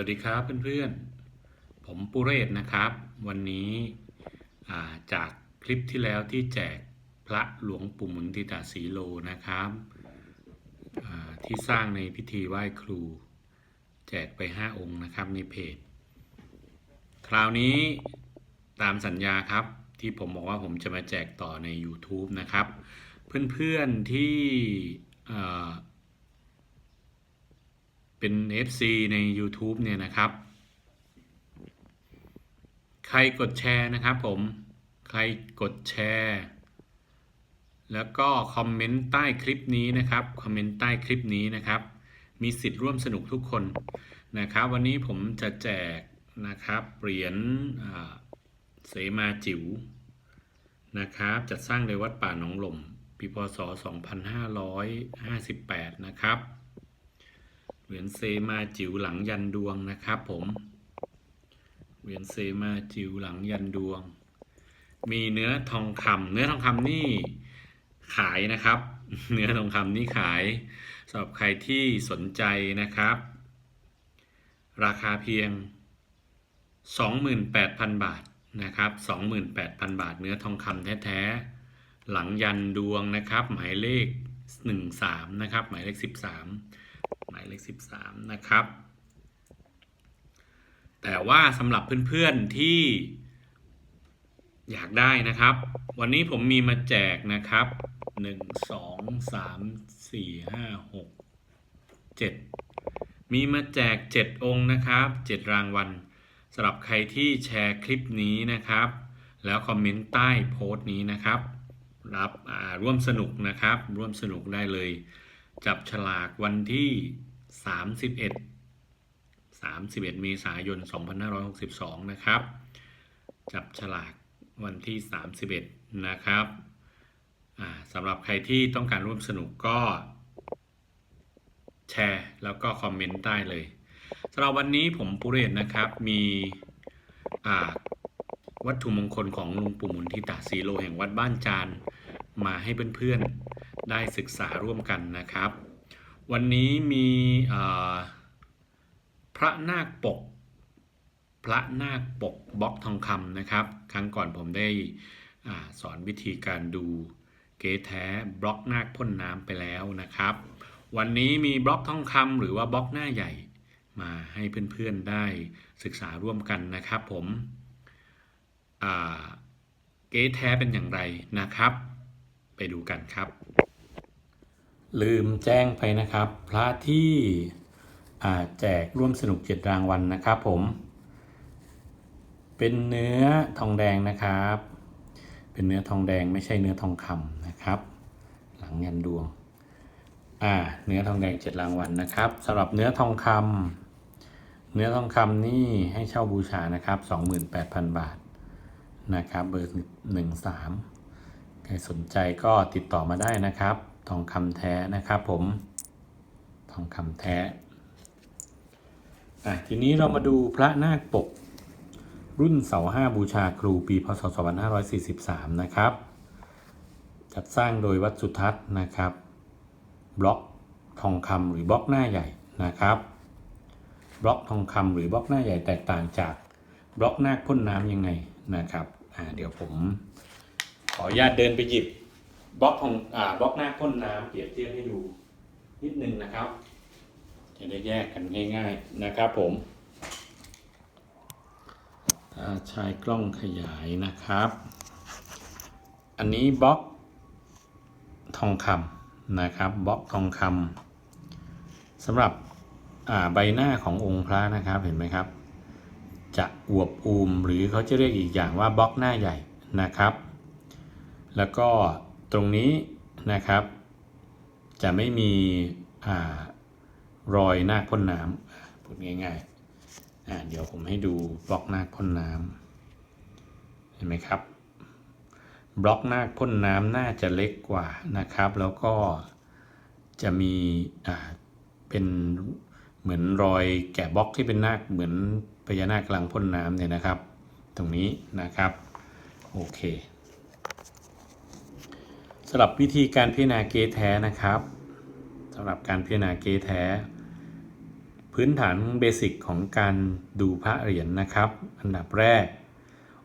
วัสดีครับเพื่อนๆ ผมปุเรศนะครับ วันนี้าจากคลิปที่แล้วที่แจกพระหลวงปู่มุนติตาสีโลนะครับที่สร้างในพิธีไหว้ครู แจกไป 5 องค์นะครับในเพจ คราวนี้ตามสัญญาครับที่ผมบอกว่าผมจะมาแจกต่อใน YouTube นะครับ เพื่อนๆที่ เป็น FC ใน YouTube เนี่ยนะครับ ใครกดแชร์นะครับผม ใครกดแชร์ แล้วก็คอมเมนต์ใต้คลิปนี้นะครับ คอมเมนต์ใต้คลิปนี้นะครับ มีสิทธิ์ร่วมสนุกทุกคนนะครับ วันนี้ผมจะแจกนะครับ เหรียญเสมาจิ๋วนะครับ จัดสร้างในวัดป่าหนองหล่มปีพศ 2558 นะครับ เหรียญเซมาจิ๋วหลังยันดวงนะครับผม เหรียญเซมาจิ๋วหลังยันดวง มีเนื้อทองคำเนื้อทองคำนี่ขายนะครับ เนื้อทองคำนี่ขายสำหรับใครที่สนใจนะครับ ราคาเพียง 28,000 บาทนะครับ28,000 บาท เนื้อทองคำแท้ๆ หลังยันดวงนะครับ หมายเลข 13 นะครับ หมายเลข 13 หมายเลข 13 นะครับ แต่ว่าสำหรับเพื่อนๆที่อยากได้นะครับ วันนี้ผมมีมาแจกนะครับ 1 2 3 4 5 6 7 มีมาแจก 7 องค์นะครับ 7 รางวัลสำหรับใครที่แชร์คลิปนี้นะครับ แล้วคอมเมนต์ใต้โพสต์นี้นะครับ รับร่วมสนุกนะครับ ร่วมสนุกได้เลย จับฉลากวันที่ 31 31 เมษายน 2562 นะครับ จับฉลากวันที่ 31 นะครับสำหรับใครที่ต้องการร่วมสนุกก็ แชร์ แล้วก็คอมเมนต์ใต้เลยสำหรับวันนี้ผมปุเรศนะครับ มีวัตถุมงคลของลุงปู่มุนทิตาสีโลแห่งวัดบ้านจานมาให้เพื่อนๆ ได้ศึกษาร่วมกันนะครับ วันนี้มีพระนาคปก พระนาคปกบล็อกทองคำนะครับ ครั้งก่อนผมได้อสอนวิธีการดูเก๊แท้บล็อกนาคพ่นน้ำไปแล้วนะครับ วันนี้มีบล็อกทองคำหรือว่าบล็อกหน้าใหญ่มาให้เพื่อนๆได้ศึกษาร่วมกันนะครับผมเก๊แท้เป็นอย่างไรนะครับ ไปดูกันครับ ลืมแจ้งไปนะครับ พระที่แจกร่วมสนุกเจ็ดรางวัลนะครับผม เป็นเนื้อทองแดงนะครับ เป็นเนื้อทองแดงไม่ใช่เนื้อทองคำนะครับ หลังยันดวงอ่าเนื้อทองแดงเจ็ดรางวัลนะครับสำหรับเนื้อทองคำเนื้อทองคำนี่ให้เช่าบูชานะครับ28,000 บาทนะครับเบอร์หนึ่งสามใครสนใจก็ติดต่อมาได้นะครับ ทองคำแท้นะครับผม ทองคำแท้อะทีนี้เรามาดูพระนาคปก รุ่นเสาห้าบูชาครูปีพศ 2543 นะครับ จัดสร้างโดยวัดสุทัศน์นะครับ บล็อกทองคำหรือบล็อกหน้าใหญ่นะครับ บล็อกทองคำหรือบล็อกหน้าใหญ่แตกต่างจากบล็อกนาคพ่นน้ำยังไงนะครับ อ่าเดี๋ยวผมขออนุญาตเดินไปหยิบ บล็อกทองอ่าบล็อกนาพ่นน้ำเปรียบเทียบให้ดูนิดนึงนะครับ จะได้แยกกันง่ายๆนะครับผมใช้กล้องขยายนะครับ อันนี้บล็อกทองคำนะครับบล็อกทองคำสำหรับใบหน้าขององค์พระนะครับเห็นไหมครับ จะอวบอูมหรือเขาจะเรียกอีกอย่างว่าบล็อกหน้าใหญ่นะครับ แล้วก็ ตรงนี้นะครับ จะไม่มีอรอยน้าพ่นน้ำพูดง่ายๆเดี๋ยวผมให้ดูบล็อกน้าพ่นน้ำเห็นไหมครับบล็อกน้าพ่นน้ำน่าจะเล็กกว่านะครับ แล้วก็จะมีอ่าเป็นเหมือนรอยแกะบล็อกที่เป็นนาคเหมือนพญานาคกำลังพ่นน้ำเนี่ยนะครับ ตรงนี้นะครับ โอเค สำหรับวิธีการพิจารณาเกแท้นะครับสำหรับการพิจารณาเกแท้ พื้นฐานเบสิกของการดูพระเหรียญนะครับ อันดับแรก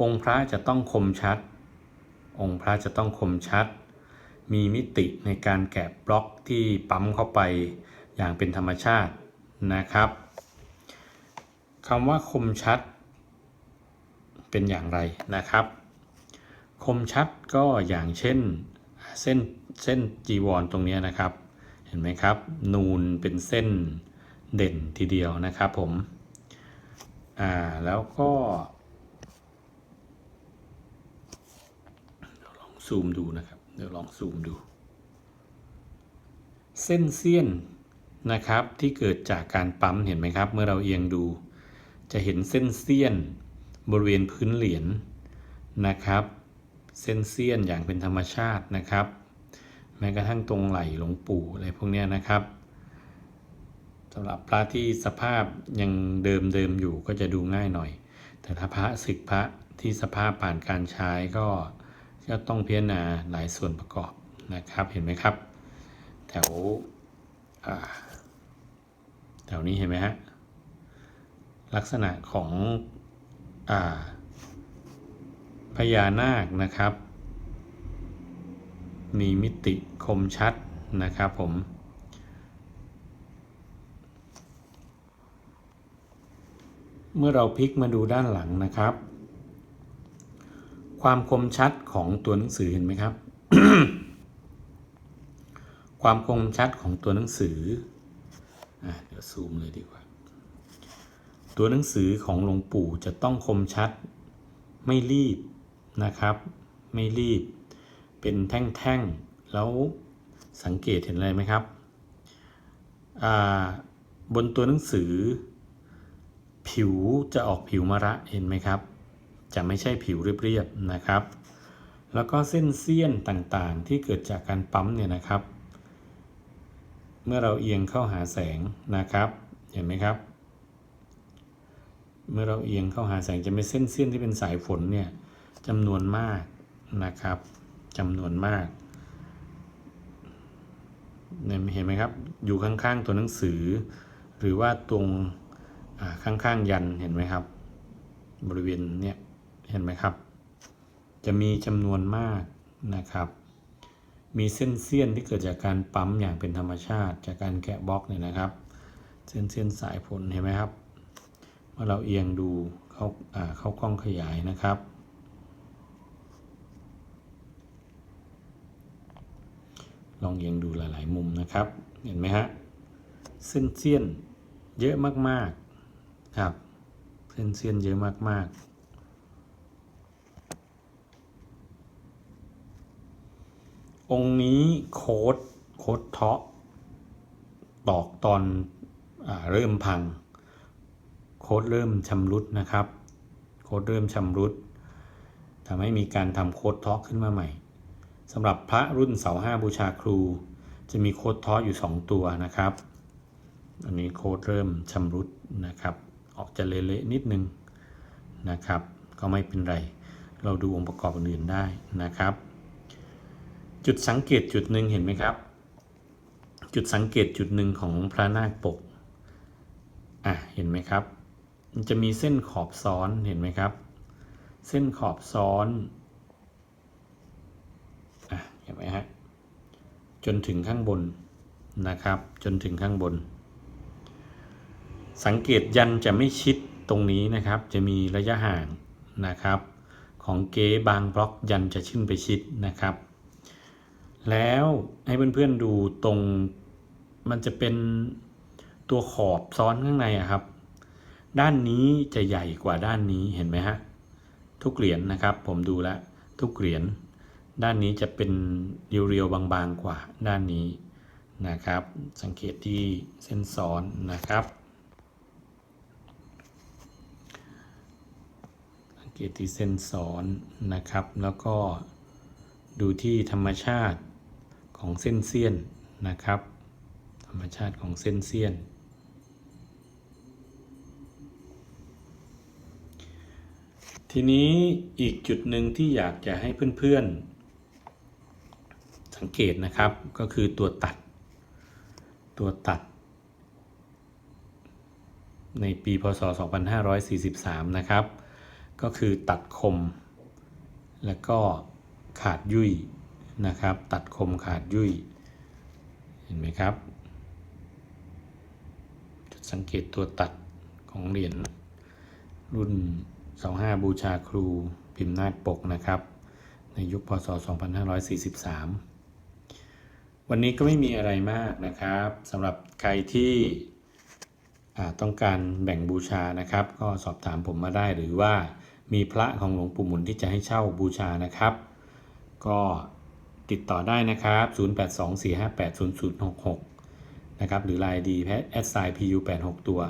องค์พระจะต้องคมชัด องค์พระจะต้องคมชัด มีมิติในการแกะบล็อกที่ปั๊มเข้าไปอย่างเป็นธรรมชาตินะครับคำว่าคมชัด เป็นอย่างไรนะครับ คมชัดก็อย่างเช่น เส้นเส้นจีวรตรงนี้นะครับ เห็นไหมครับ นูนเป็นเส้นเด่นทีเดียวนะครับผม อ่าแล้วก็ลองซูมดูนะครับ เดี๋ยวลองซูมดู เส้นเสี้ยนนะครับที่เกิดจากการปั๊มเห็นไหมครับ เมื่อเราเอียงดู จะเห็นเส้นเสี้ยนบริเวณพื้นเหรียญนะครับ เส้นเสี้ยนอย่างเป็นธรรมชาตินะครับ แม้กระทั่งตรงไหลหลวงปู่อะไรพวกนี้นะครับสำหรับพระที่สภาพยังเดิมเดิมอยู่ก็จะดูง่ายหน่อย แต่ถ้าพระศึกพระที่สภาพผ่านการใช้ก็ก็ต้องพิจารณาหลายส่วนประกอบนะครับเห็นไหมครับ แถวแถวนี้เห็นไหมฮะลักษณะของอ่า พญานาคนะครับ มีมิติคมชัดนะครับผม เมื่อเราพลิกมาดูด้านหลังนะครับ ความคมชัดของตัวหนังสือเห็นไหมครับ ความคมชัดของตัวหนังสืออเดี๋ยวซูมเลยดีกว่า ตัวหนังสือของหลวงปู่จะต้องคมชัดไม่รีบ นะครับ ไม่รีบ เป็นแท่งๆ แล้วสังเกตเห็นอะไรไหมครับ บนตัวหนังสือ ผิวจะออกผิวมะระเห็นไหมครับ จะไม่ใช่ผิวเรียบๆนะครับ แล้วก็เส้นเสี้ยนต่างๆ ที่เกิดจากการปั๊มเนี่ยนะครับ เมื่อเราเอียงเข้าหาแสงนะครับ เห็นไหมครับ เมื่อเราเอียงเข้าหาแสงจะมีเส้นเสี้ยนที่เป็นสายฝนเนี่ย จำนวนมากนะครับจำนวนมากเนี่ยเห็นไหมครับ อยู่ข้างๆตัวหนังสือ หรือว่าตรงข้างๆยันเห็นไหมครับ บริเวณเนี่ยเห็นไหมครับ จะมีจำนวนมากนะครับ มีเส้นเสี้ยนที่เกิดจากการปั๊มอย่างเป็นธรรมชาติ จากการแกะบล็อกเนี่ยนะครับ เส้นเส้นสายผลเห็นไหมครับเมื่อเราเอียงดูเข้าเข้ากล้องขยายนะครับ ลองเอียงดูหลาย ๆ มุมนะครับ เห็นไหมฮะเส้นเสี้ยนเยอะมากๆครับ เส้นเสี้ยนเยอะมากๆองค์นี้โค้ดโค้ดเทาะตอกตอนอเริ่มพัง โค้ดเริ่มชำรุดนะครับ โค้ดเริ่มชำรุดทำให้มีการทำโค้ดเทาะขึ้นมาใหม่ สำหรับพระรุ่นเสาห้าบูชาครู จะมีโค้ดทาะอยู่ 2 ตัวนะครับ อันนี้โค้ดเริ่มชำรุดนะครับ ออกจะเละๆนิดนึงนะครับ ก็ไม่เป็นไร เราดูองค์ประกอบอื่นๆได้นะครับ จุดสังเกตจุดหนึ่งเห็นไหมครับ จุดสังเกตจุดหนึ่งของพระนาคปกอะเห็นไหมครับ มันจะมีเส้นขอบซ้อนเห็นไหมครับ เส้นขอบซ้อน เห็นไหมฮะจนถึงข้างบนนะครับ จนถึงข้างบน สังเกตยันจะไม่ชิดตรงนี้นะครับ จะมีระยะห่างนะครับ ของเก๊บางบล็อกยันจะขึ้นไปชิดนะครับ แล้วให้เพื่อนๆดูตรงมันจะเป็นตัวขอบซ้อนข้างในอะครับ ด้านนี้จะใหญ่กว่าด้านนี้เห็นไหมฮะทุกเหรียญนนะครับ ผมดูแล้วทุกเหรียญ ด้านนี้จะเป็นเรียวๆบางๆกว่าด้านนี้นะครับ สังเกตที่เส้นซ้อนนะครับ สังเกตที่เส้นซ้อนนะครับ แล้วก็ดูที่ธรรมชาติของเส้นเสี้ยนนะครับ ธรรมชาติของเส้นเสี้ยน ทีนี้อีกจุดหนึ่งที่อยากจะให้เพื่อนๆ สังเกตนะครับก็คือตัวตัด ตัวตัด ในปีพศ 2543 นะครับ ก็คือตัดคม แล้วก็ขาดยุ่ยนะครับ ตัดคมขาดยุ่ยเห็นไหมครับ จุดสังเกตตัวตัดของเหรียญรุ่น 25 บูชาครูพิมพ์น้าปกนะครับ ในยุคพศ 2543 วันนี้ก็ไม่มีอะไรมากนะครับสำหรับใครที่ต้องการแบ่งบูชานะครับ ก็สอบถามผมมาได้หรือว่ามีพระของหลวงปู่หมุนที่จะให้เช่าบูชานะครับ ก็ติดต่อได้นะครับ 0824580066 นะครับ หรือ Line ดีแพทแอดไซน์ PU86 ตัว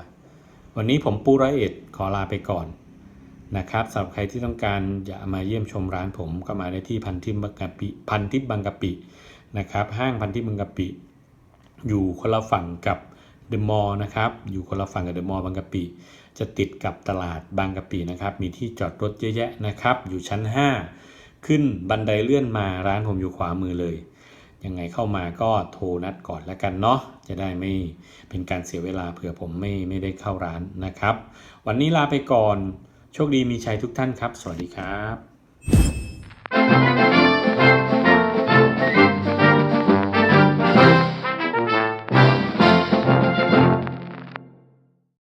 วันนี้ผมปูร้อยเอ็ดขอลาไปก่อนนะครับสำหรับใครที่ต้องการอยากมาเยี่ยมชมร้านผมก็มาได้ที่พันทิพย์บางกะปิพันทิพย์บางกะปิ นะครับห้างพันทิพย์บางกะปิ อยู่คนละฝั่งกับเดอะมอลล์นะครับอยู่คนละฝั่งกับเดอะมอลล์บางกะปิ จะติดกับตลาดบางกะปินะครับมีที่จอดรถเยอะแยะนะครับอยู่ชั้น 5 ขึ้นบันไดเลื่อนมาร้านผมอยู่ขวามือเลย ยังไงเข้ามาก็โทรนัดก่อนแล้วกันเนาะจะได้ไม่เป็นการเสียเวลาเผื่อผมไม่ไม่ได้เข้าร้านนะครับ วันนี้ลาไปก่อนโชคดีมีชัยทุกท่านครับ สวัสดีครับ